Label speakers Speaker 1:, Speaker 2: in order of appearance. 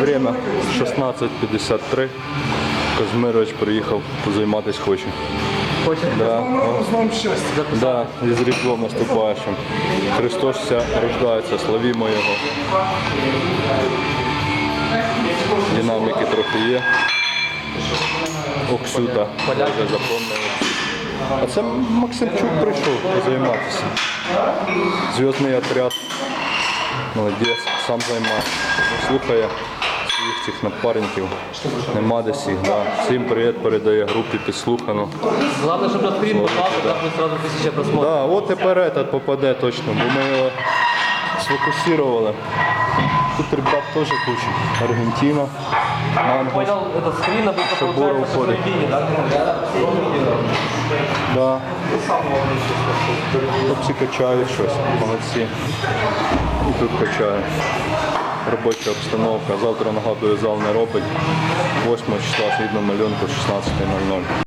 Speaker 1: Время 16.53. Казмирович приїхав позайматися хоче.
Speaker 2: Хоче?
Speaker 1: Да,
Speaker 3: З щастя.
Speaker 1: да, і з Різдвом наступаючим. Христос ся рождається, славімо Його. Динаміки трохи є. Оксюта вже запомнили. А це Максимчук прийшов позайматися. Зв'язний отряд Молодець, сам займається. Слухає своїх цих напарників. Нема десь їх. Да. Всім привіт передає групі підслухано.
Speaker 2: Главное, чтобы на скрин попал, тогда будет сразу тысяча просмотров.
Speaker 1: Да, от тепер этот попаде точно, бо ми його сфокусували. Тут ребят теж куча. Аргентина, Мангус.
Speaker 2: Понял, этот скрин обычно
Speaker 1: Шабура
Speaker 2: получается в
Speaker 1: уходит.
Speaker 2: середине, да?
Speaker 1: Да. Хлопці качають щось, молодці. Тут хоча Робоча обстановка. Завтра нагадую, зал не робить. 8 числа згідно малюнку 16.00.